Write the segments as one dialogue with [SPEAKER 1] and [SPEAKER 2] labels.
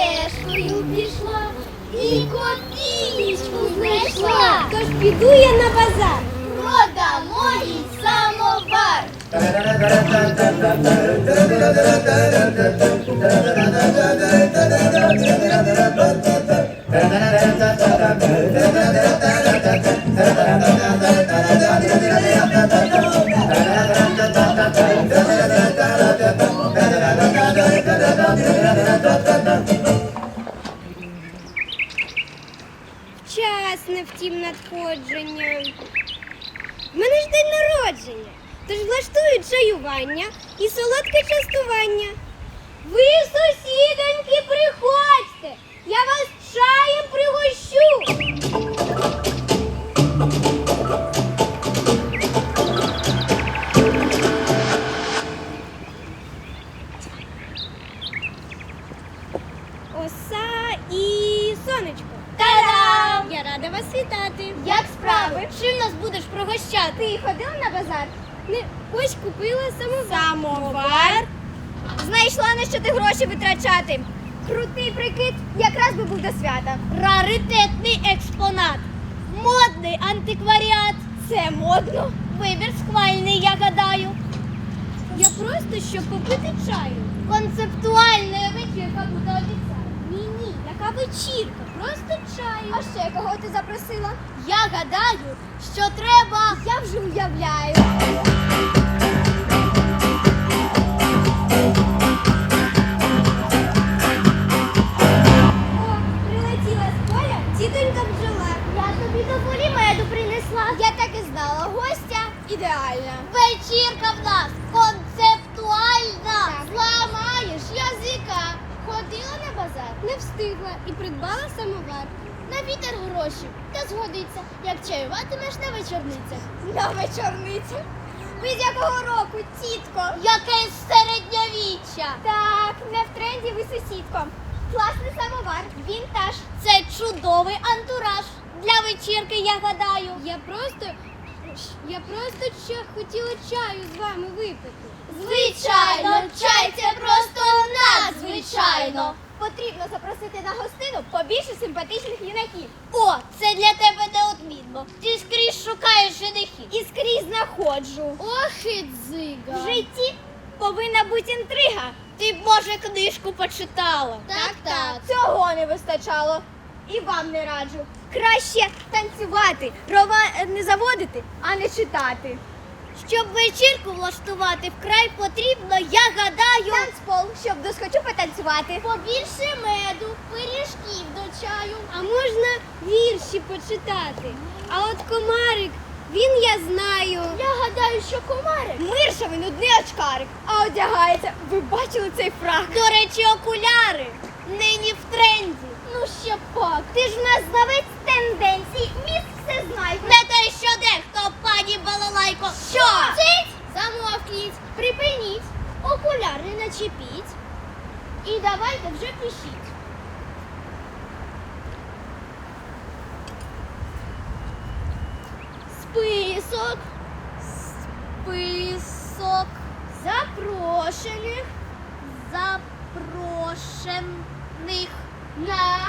[SPEAKER 1] стежкою пішла і копійку знайшла.
[SPEAKER 2] Тож піду я на базар.
[SPEAKER 1] Продамо їй самовар.
[SPEAKER 2] Вчасне, втім, надходження. В мене ж день народження. Тож влаштують чаювання і солодке частування. Ви, сусідоньки, приходьте! Я вас чаєм пригощу. Ти гроші витрачати. Крутий прикид, якраз би був до свята.
[SPEAKER 1] Раритетний експонат. Модний антикваріат.
[SPEAKER 2] Це модно.
[SPEAKER 1] Вибір схвальний, я гадаю.
[SPEAKER 2] Я просто щоб попити чаю.
[SPEAKER 1] Концептуальна вечірка буде обіцяна.
[SPEAKER 2] Ні, ні, яка вечірка, просто чаю. А ще кого ти запросила?
[SPEAKER 1] Я гадаю, що треба.
[SPEAKER 2] Я вже уявляю. Ідеальна.
[SPEAKER 1] Вечірка в нас концептуальна.
[SPEAKER 2] Так.
[SPEAKER 1] Зламаєш язика. Ходила на базар.
[SPEAKER 2] Не встигла і придбала самовар.
[SPEAKER 1] На вітер гроші. Та згодиться, як чаюватимеш на вечорницях.
[SPEAKER 2] На вечорницю. Ви з якого року, тітко?
[SPEAKER 1] Якесь середньовіччя.
[SPEAKER 2] Так, не в тренді ви сусідко. Класний самовар, вінтаж.
[SPEAKER 1] Це чудовий антураж. Для вечірки, я гадаю.
[SPEAKER 2] Я просто. Я просто ще хотіла чаю з вами випити.
[SPEAKER 1] Звичайно, чай це просто надзвичайно.
[SPEAKER 2] Потрібно запросити на гостину побільше симпатичних юнаків.
[SPEAKER 1] О, це для тебе неодмінно. Ти скрізь шукаєш женихів.
[SPEAKER 2] І скрізь знаходжу.
[SPEAKER 1] Ох, і дзига.
[SPEAKER 2] В житті повинна бути інтрига.
[SPEAKER 1] Ти б, може, книжку почитала. Так, так.
[SPEAKER 2] Цього не вистачало. І вам не раджу. Краще танцювати, роман не заводити, а не читати.
[SPEAKER 1] Щоб вечірку влаштувати вкрай потрібно, я гадаю,
[SPEAKER 2] Танцпол, щоб досхочу потанцювати.
[SPEAKER 1] побільше меду, пиріжків до чаю.
[SPEAKER 2] А можна вірші почитати. А от комарик, він я знаю.
[SPEAKER 1] Я гадаю, що комарик.
[SPEAKER 2] Миршавий нудний очкарик, а одягається. Ви бачили цей фрак?
[SPEAKER 1] До речі, окуляри нині в тренді.
[SPEAKER 2] Ну ще пак, ти ж в нас знавець тенденцій, міст все знає.
[SPEAKER 1] Не те, що дехто, пані Балалайко.
[SPEAKER 2] Що?
[SPEAKER 1] Цить! Замовкніть, припиніть, окуляри начепіть. І давайте вже пишіть. Список. Список. Запрошених. Запрошених. На.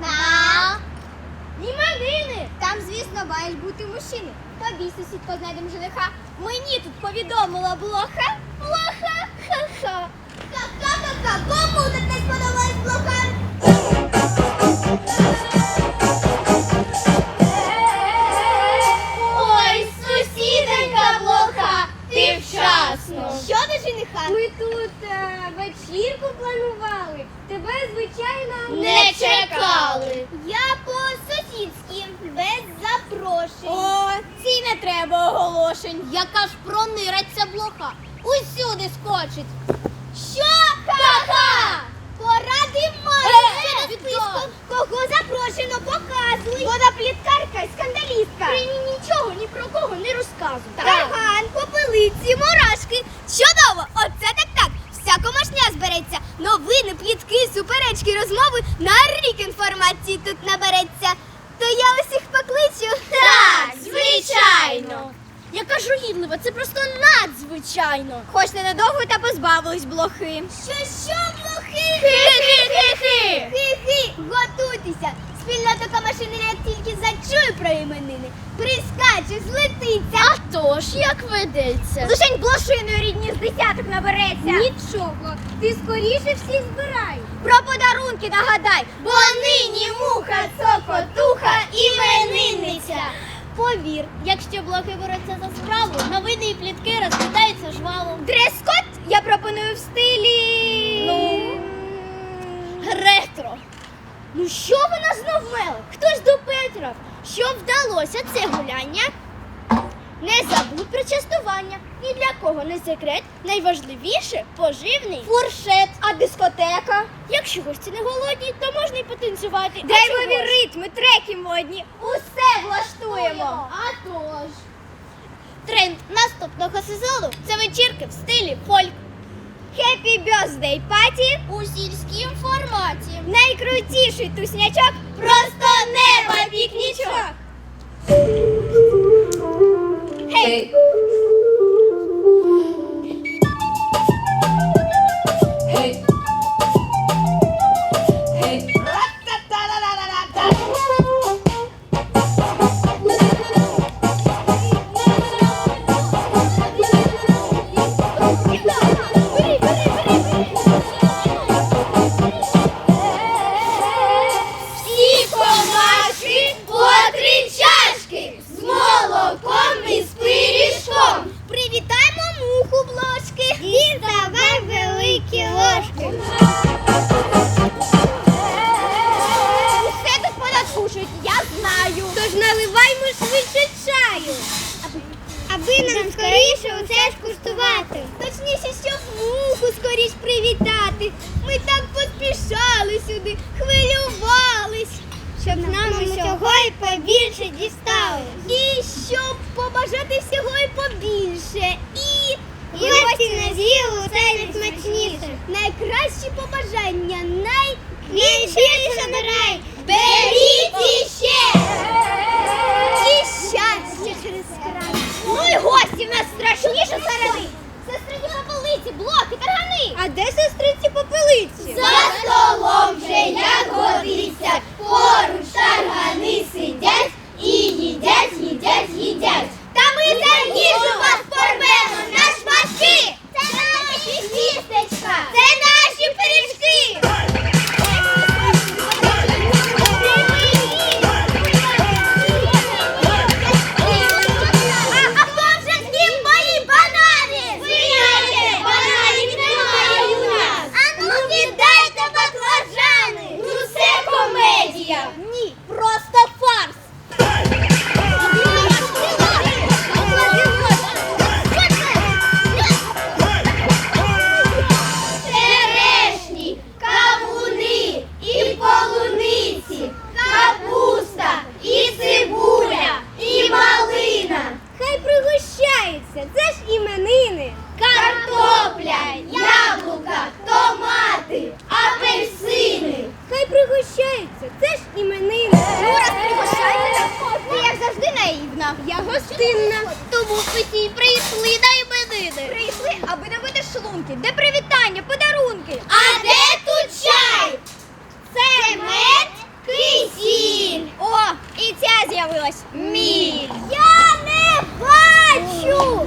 [SPEAKER 1] На. Іменини.
[SPEAKER 2] Там, звісно, мають бути мужчини. Тобі, сусідко, знайдемо жениха. Мені тут повідомила блоха. Блоха, ха-ха. Ха-ха-ха-ха. Кому тут не сподобалась блоха?
[SPEAKER 1] Ой, сусіденька блоха, ти вчасно.
[SPEAKER 2] Що до жениха? Ми тут е, вечірку планували. Тебе, звичайно,
[SPEAKER 1] Не чекали.
[SPEAKER 2] Шашень, яка ж пронираться блоха, усюди скочить. Що Ха-ха!
[SPEAKER 1] Поради маю! Е, е, кого запрошено, показуй!
[SPEAKER 2] Вона пліткарка
[SPEAKER 3] і скандалістка. Мені нічого ні про кого не розказуй.
[SPEAKER 1] Тарган, попелиці, мурашки. Чудово! Оце так так! Вся комашня збереться. Новини, плітки, суперечки, розмови на рік інформації тут набереться. То я усіх покличу.
[SPEAKER 3] Так, звичайно. Яка журідлива, це просто надзвичайно.
[SPEAKER 1] Хоч ненадовго та позбавились блохи. Що, що, блохи?
[SPEAKER 3] Хи-хи-хи-хи.
[SPEAKER 1] Хи-хи, готуйтеся. Спільнота комашини, як тільки зачує про іменини, прискаче, злетиться.
[SPEAKER 3] А то ж, як ведеться?
[SPEAKER 1] Лишень блошиною рідні з десяток набереться.
[SPEAKER 3] Нічого, ти скоріше всіх збирай.
[SPEAKER 1] Про подарунки нагадай, бо нині муха, цокотуха, іменинниця. Повір, якщо блоги борються за справу, новини і плітки розглядаються жвалом. Дрес-код я пропоную в стилі.
[SPEAKER 3] Ну?
[SPEAKER 1] ретро. Ну що вона нас знов мели? Хтось до Петра. Що вдалося це гуляння? Не забудь про частування. Ні для кого не секрет. Найважливіше поживний фуршет. А дискотека? Якщо гості не голодні, то можна й потанцювати.
[SPEAKER 3] Драйвові
[SPEAKER 1] ритми, треки модні. Усе влаштуємо.
[SPEAKER 3] А то ж.
[SPEAKER 1] Тренд наступного сезону це вечірки в стилі фольк. Happy Birthday Party
[SPEAKER 3] У сільськім форматі.
[SPEAKER 1] Найкрутіший туснячок просто неба пікнічок. 对 А де сестриці попелиці? За столом вже як годиться. Поруч шаргани сидять гостинна. Тому усі прийшли на іменини. Прийшли, аби набити шлунки. Де привітання, подарунки? А де тут чай? Це мед кисіль. О, і ця з'явилась. Міль. Я не бачу.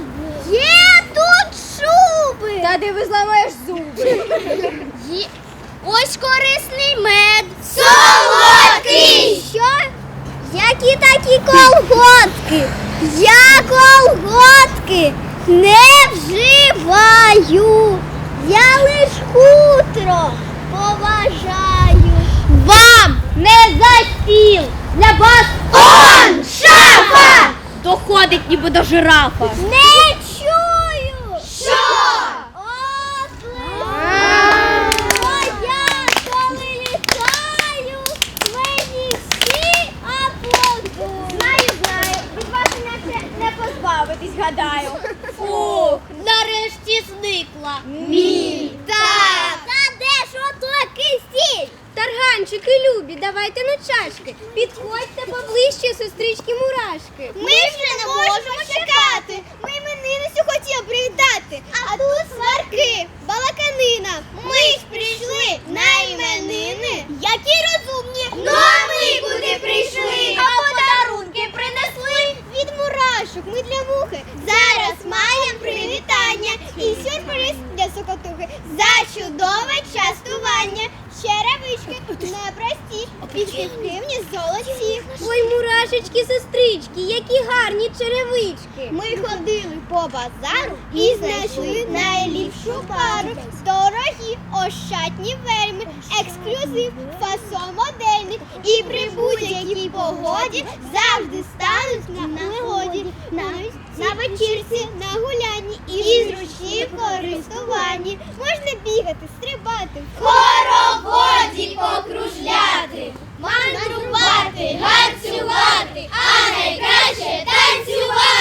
[SPEAKER 1] Є тут шуби. Та де ви зламаєш зуби. Є. Ось корисний мед. Солодкий. Що? Які такі колготки? Я колготки не вживаю. Я лиш хутро поважаю. Вам не за стіл. Для вас он шафа! Доходить ніби до жирафа. Не гадаю. Фух, нарешті зникла. Мій так. Та де ж ото кисіль? Тарганчики любі, давайте на чашки. Підходьте поближче, сестрички мурашки.
[SPEAKER 3] Ми вже не можемо чекати. Ми іменинницю хотіли привітати, а тут сварки, балака. Ощадні вельми, ексклюзив, фасон модельний. І при будь-якій погоді завжди стануть на нагоді. Навіть на вечірці, на гулянні і зручні в користуванні. Можна бігати, стрибати, в хороводі покружляти, мандрувати, гарцювати, а найкраще танцювати.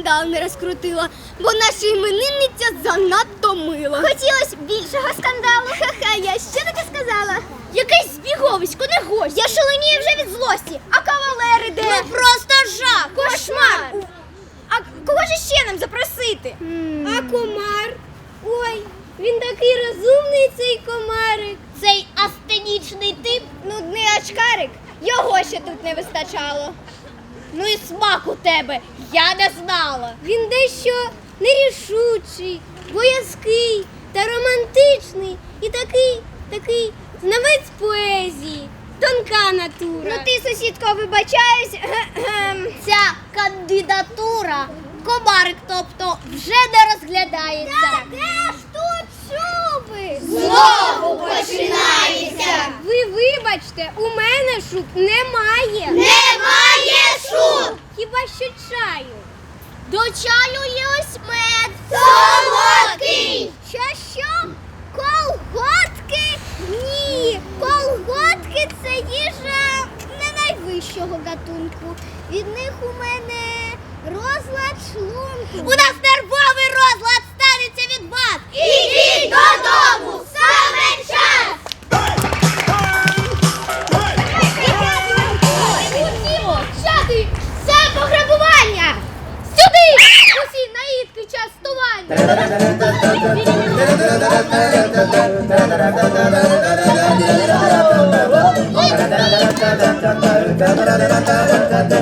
[SPEAKER 3] Скандал не розкрутила, бо наша іменинниця занадто мила. Хотілося більшого скандалу. Ха-ха, я що таке сказала? Якесь збіговисько, не гость. Я шаленію вже від злості, а кавалери де? Ну просто жах, кошмар. А кого ж ще нам запросити?
[SPEAKER 1] А комар? Ой, він такий розумний цей комарик.
[SPEAKER 3] Цей астенічний тип, нудний очкарик, його ще тут не вистачало. Ну і смак у тебе, я не знала.
[SPEAKER 1] Він дещо нерішучий, боязкий та романтичний і такий, такий знавець поезії, тонка натура.
[SPEAKER 3] Ну ти, сусідко, вибачаюсь, ця кандидатура, комарик, тобто, вже не розглядається. Та де ж тут? Знову починається.
[SPEAKER 1] Ви вибачте, у мене шуб немає.
[SPEAKER 3] Немає шуб.
[SPEAKER 1] Хіба що чаю.
[SPEAKER 3] До чаю є ось мед.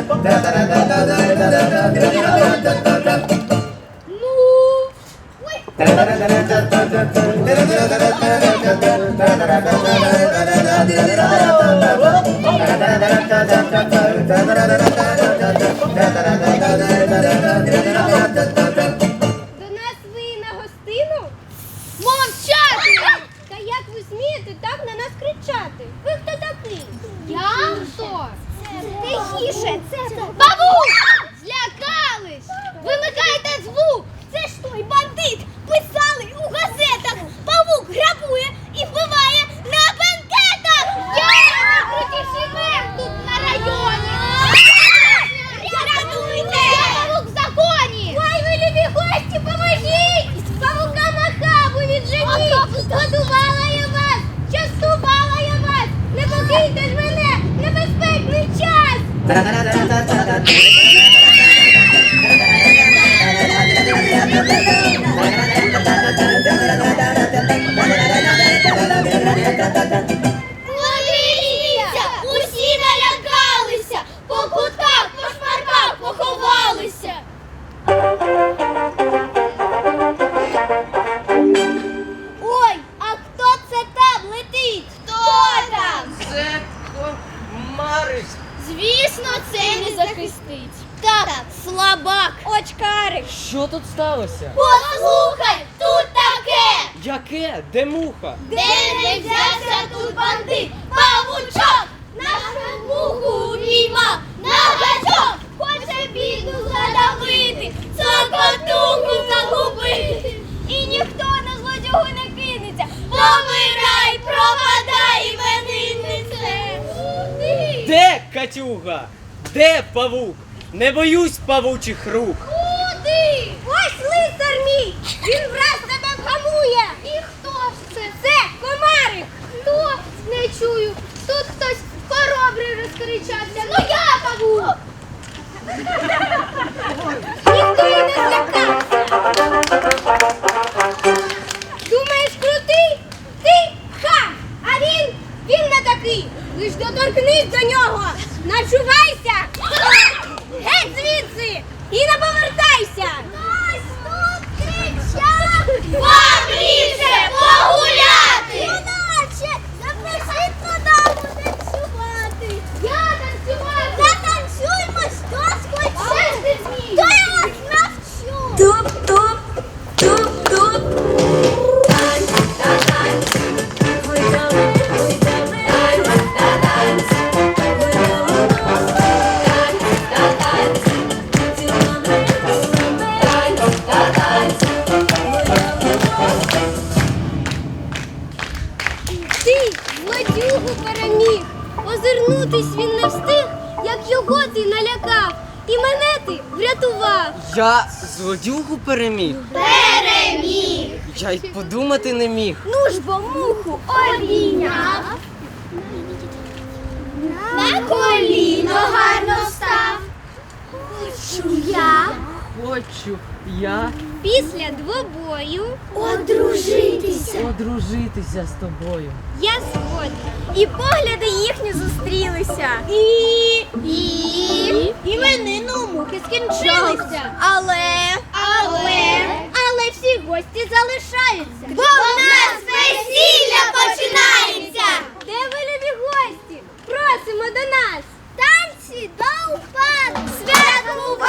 [SPEAKER 3] Ну, ой,
[SPEAKER 4] сталося?
[SPEAKER 1] Послухай, тут таке.
[SPEAKER 4] Яке? Де муха?
[SPEAKER 1] Де не взявся тут бандит? Павучок! Нашу муху упіймав на гачок! Хоче біду задавити, цокотуху загубити. І ніхто на злодягу не кинеться. Помирай, пропадай, імениннице! Куди?
[SPEAKER 4] Де Катюга? Де павук? Не боюсь павучих рук.
[SPEAKER 1] Куди? Ось лицар мій! Він враз тебе вгамує! І хто ж це? Це комарик! Хто? Не чую. Тут хтось хоробрий розкричався. Ну я павук! Ніхто і не злякався. Думаєш, крутий? Ти ха! А він, він не такий. Лиш доторкнись до нього. Начувайся! Геть звідси! І не повертайся! Вам погуляти!
[SPEAKER 2] Злодюгу переміг.
[SPEAKER 4] Переміг! Я й подумати не міг.
[SPEAKER 1] Ну ж бо муху обійняв. На коліно гарно став. Хочу я
[SPEAKER 4] Хочу я
[SPEAKER 2] Після двобою
[SPEAKER 1] одружитися.
[SPEAKER 4] одружитися з тобою.
[SPEAKER 2] я згодна. І погляди їхні зустрілися.
[SPEAKER 1] І, і, іменини у мухи скінчилися. Але, але Але всі гості залишаються. Бо в нас весілля починається!
[SPEAKER 2] Де ви любі гості? Просимо до нас!
[SPEAKER 3] Танці до упаду! Свято!